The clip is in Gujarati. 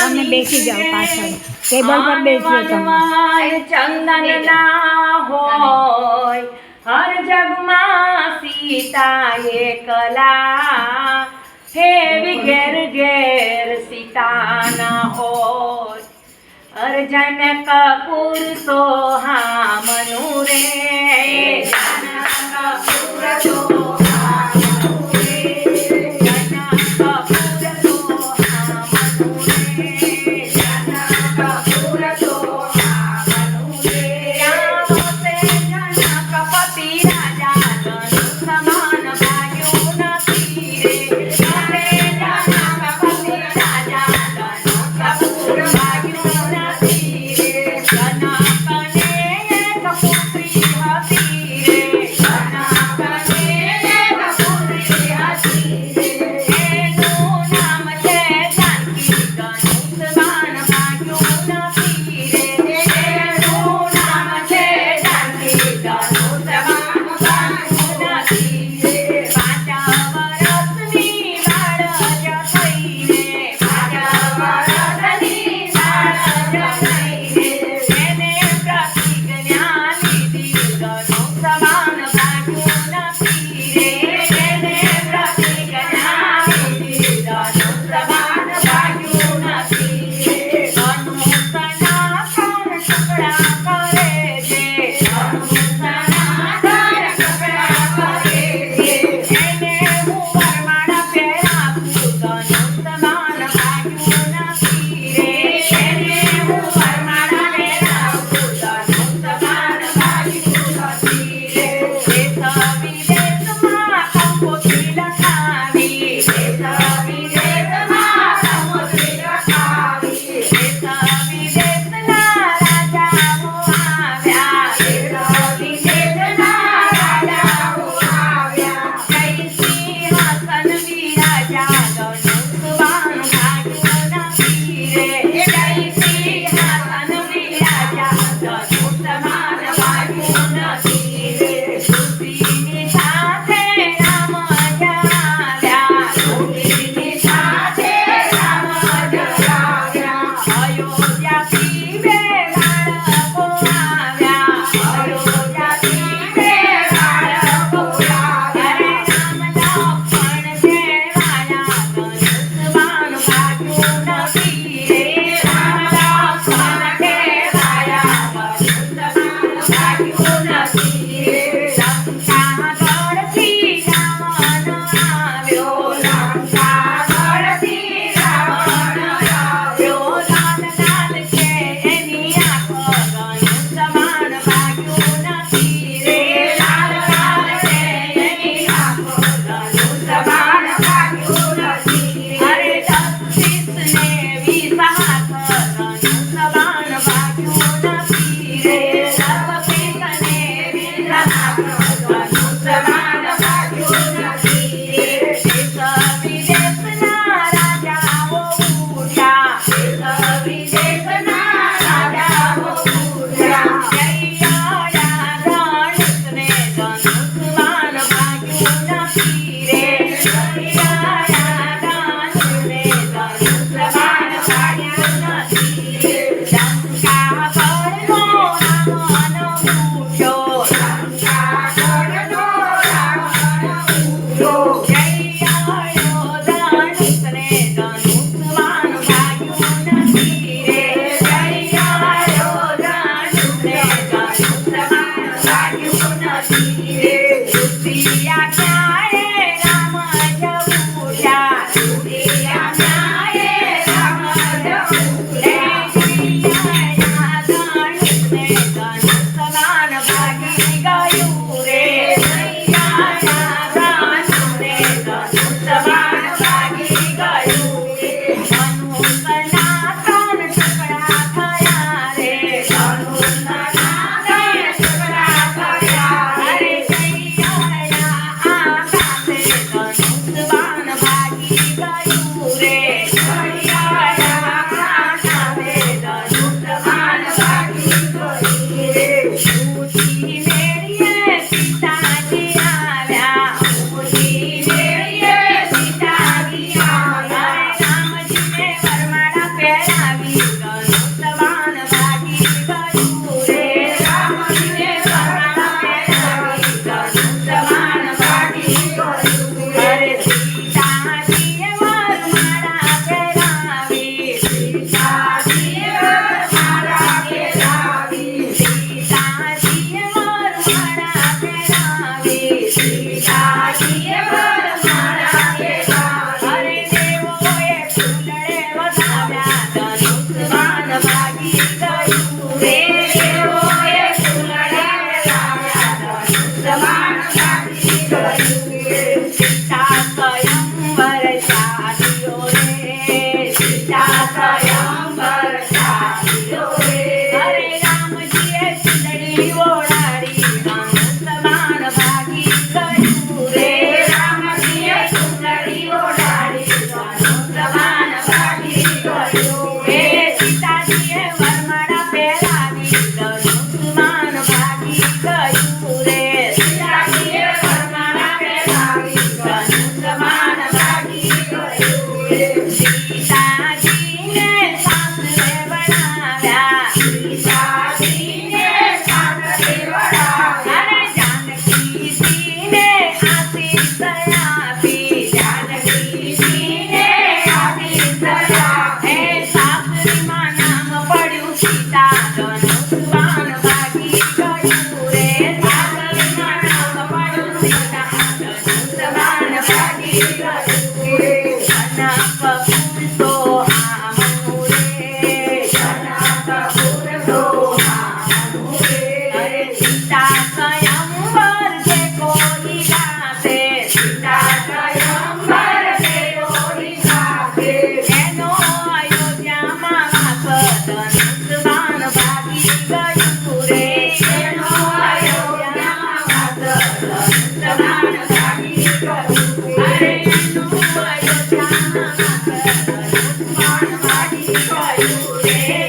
તમે બેસી જાઓ પાછળ. ચંદન ના હોય. હર જગમાં સીતા એ કલા. હેવી ઘેર ઘેર સીતા ના હોય. અર્જન કપૂર સોહા મનુ રે. Alat. Yeah.